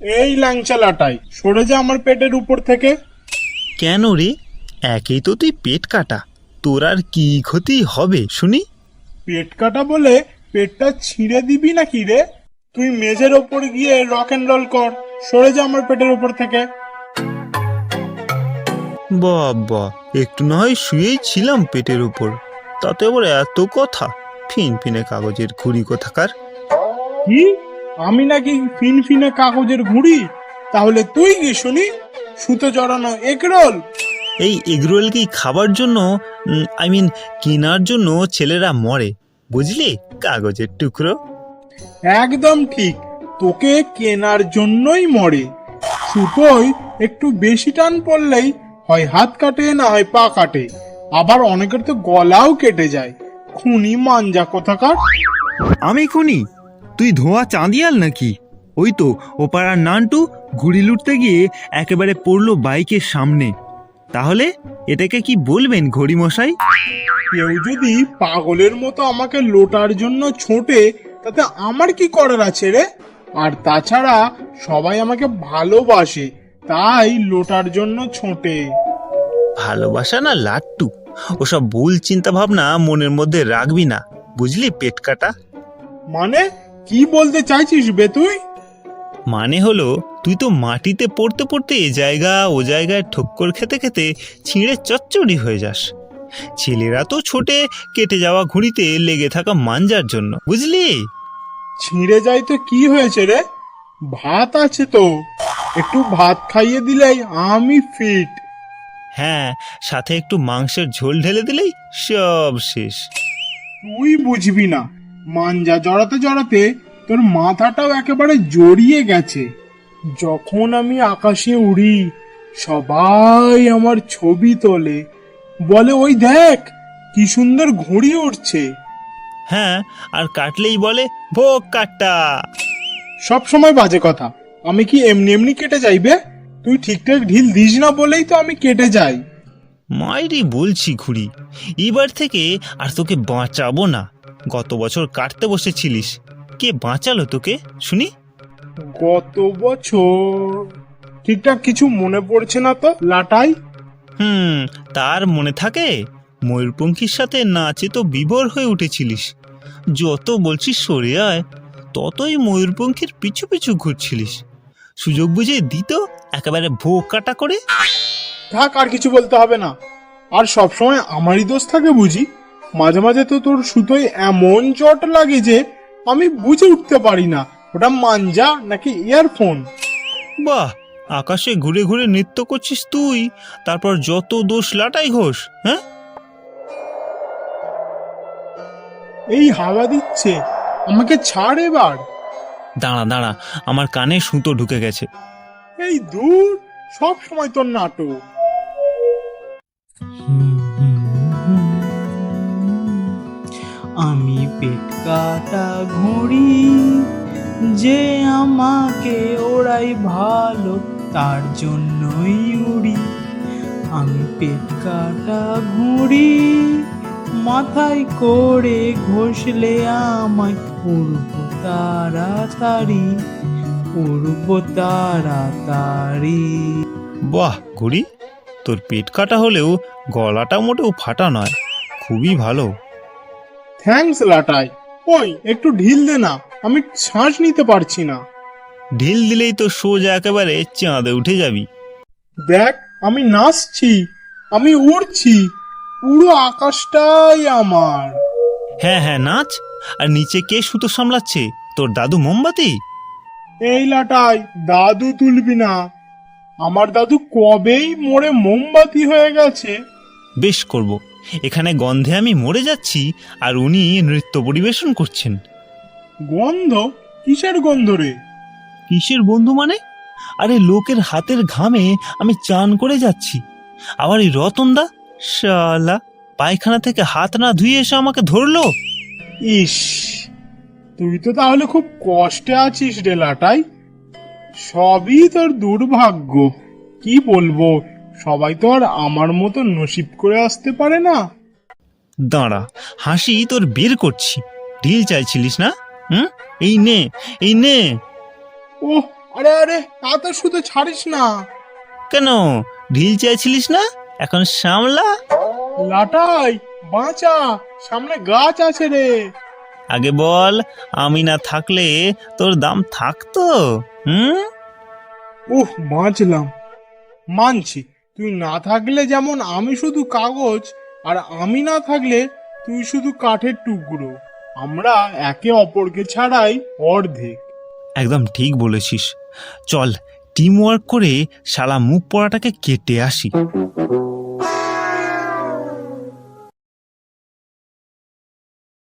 এই ল্যাংচা লাটাই সরে যা আমার পেটের উপর থেকে। কেন রে? একেই তো তুই পেট কাটা। তোর আর কি ক্ষতি হবে শুনি? পেট কাটা বলে পেটটা ছিঁড়ে দিবি নাকি রে? তুই মেঝের ওপর গিয়ে রক অ্যান্ড রোল কর। সরে যা আমার পেটের উপর থেকে। বাবা একটু না হয় শুয়েই ছিলাম পেটের উপর। তাতে আবার এত কথা? ফিন ফিনে কাগজের ঘুড়ি কোথাকার? কি? আমি নাকি ফিনফিনে কাগজের ঘুড়ি? তাহলে তুই কি শুনি সুতো জড়ানো এগরোল। এই এগরোল কি খাবার জন্য আই মিন কেনার জন্য ছেলেরা মরে বুঝলি? কাগজের টুকরো। একদম ঠিক তোকে কেনার জন্যই মরে। সুতোয় একটু বেশি টান পড়লেই হয় হাত কাটে না হয় পা কাটে। আবার অনেকের তো গলাও কেটে যায়। খুনি মাঞ্জা কোথাকার? আমি খুনি? তুই ধোঁয়া চাঁদিয়াল নাকি? ওই তো ওপাড়ার নানটু ঘুড়ি লুটতে গিয়ে একেবারে পড়ল বাইকের সামনে। তাহলে এটাকে কি বলবেন ঘড়ি মশাই কেউ যদি পাগলের মতো আমাকে লোটার জন্য ছোটে তাতে আমার কি করার আছে রে? আর তাছাড়া সবাই আমাকে ভালোবাসে তাই লোটার জন্য ছোটে। ভালোবাসা না লাট্টু? ওসব ভুল চিন্তা ভাবনা মনের মধ্যে রাখবি না বুঝলি পেট কাটা মানে? কি বলতে চাইছিস বে তুই? মানে হলো তুই তো মাটিতে পড়তে পড়তে এ জায়গা ও জায়গায় ঠক্কর খেতে খেতে ছিঁড়ে চচ্চড়ি হয়ে যাস। ছেলেরা তো ছোটে কেটে যাওয়া ঘুড়িতে লেগে থাকা মাঞ্জার জন্য বুঝলি? ছিঁড়ে যায় তো কি হয়েছে রে? ভাত আছে তো। একটু ভাত খাইয়ে দিলেই আমি ফিট হ্যাঁ সাথে একটু মাংসের ঝোল ঢেলে দিলেই সব শেষ। তুই বুঝবি না। মাঞ্জা জড়াতে জড়াতে তোর মাথাটাও একেবারে জড়িয়ে গেছে। যখন আমি আকাশে উড়ি সবাই আমার ছবি তোলে। বলে ওই দেখ কি সুন্দর ঘুড়ি উঠছে হ্যাঁ আর কাটলেই বলে ভোগ কাটটা। সব সময় বাজে কথা। আমি কি এমনি এমনি কেটে যাইবে তুই ঠিকঠাক ঢিল দিস না বলেই তো আমি কেটে যাই। মায়েরই বলছি ঘুড়ি এবার থেকে আর তোকে বাঁচাবো না। গত বছর কাটতে বসেছিলিস। কে বাঁচালো তোকে? শুনি। গত বছর? ঠিকঠাক কিছু মনে পড়ছে না তো লাটাই? হুম তার মনে থাকে? ময়ূরপঙ্খীর সাথে নাচে তো বিভোর হয়ে উঠেছিলিস। যত বলছিস সরে আয় ততই ময়ূরপঙ্খীর পিছু পিছু ঘুরছিলিস। সুযোগ বুঝে দিত একেবারে ভোগ কাটা করে। থাক আর কিছু বলতে হবে না। আর সবসময় আমারই দোষ থাকে বুঝি? মাঝে মাঝে তো তোর সুতোয় এমন চট লাগে যে আমি বুঝে উঠতে পারি না। ওটা মাঞ্জা নাকি ইয়ারফোন বাহ আকাশে ঘুরে ঘুরে নৃত্য করছিস তুই। তারপর যত দোষ লাটাই ঘোষ হ্যাঁ? এই হাওয়া দিচ্ছে আমাকে ছাড় এবার। দাঁড়া দাঁড়া আমার কানে সুতো ঢুকে গেছে। এই দূর সব সময় তোর নাটক। আমি পেট কাটা ঘুড়ি যে আমাকে ওড়াই ভালো, তার জন্যই উড়ি। আমি পেট কাটা ঘুড়ি মাথায় করে ঘষলে আমায় উড়ব তাড়াতাড়ি উড়ব তাড়াতাড়ি। বাহ ঘুড়ি তোর পেট কাটা হলেও গলাটা মোটেও ফাটা নয়, খুবই ভালো। থ্যাঙ্কস লাটাই ওই একটু ঢিল দে না। আমি শ্বাস নিতে পারছি না। ঢিল দিলেই তো সোজা একেবারে চাঁদে উঠে যাবি। দেখ আমি নাচছি। আমি উড়ছি। পুরো আকাশটাই আমার। হ্যাঁ হ্যাঁ নাচ। আর নিচে কে সুতো সামলাচ্ছে? তোর দাদু মোমবাতি? এই লাটাই দাদু তুলবি না। আমার দাদু কবেই মোড়ে মোমবাতি হয়ে গেছে। বেশ করব। এখানে গন্ধে আমি মরে যাচ্ছি আর উনি নৃত্য পরিবেশন করছেন। গন্ধ? কিসের গন্ধ রে? কিসের বন্ধু মানে? আরে লোকের হাতের ঘামে আমি চান করে যাচ্ছি। আবার এই রতনদা? শালা পায়খানা থেকে হাত না ধুয়ে এসে আমাকে ধরলো? ইস তুই তো তাহলে খুব কষ্টে আছিস রে লাটাই। সবই তোর দুর্ভাগ্য। কি বলব? সবাই তো আর আমার মতো নসিব করে আসতে পারে না। দাঁড়া হাসি তোর বের করছি। ঢিল চাইছিলিস না? হুম? এই নে এই নে। ওহ আরে আরে তা তো শুধু ছাড়িস না। কেন? ঢিল চাইছিলিস না? এখন সামলা। লাটাই বাঁচা সামনে গাছ আছে রে। আগে বল আমি না থাকলে তোর দাম থাকতো? হুম? উহ বাঁচলাম। মানছি। তুই না থাকলে যেমন আমি শুধু কাগজ, আর আমি না থাকলে তুই শুধু কাঠের টুকরো। আমরা একে অপরকে ছাড়াই অর্ধেক। একদম ঠিক বলেছিস। চল টিম ওয়ার্ক করে সারা মুখ পড়াটাকে কেটে আসি।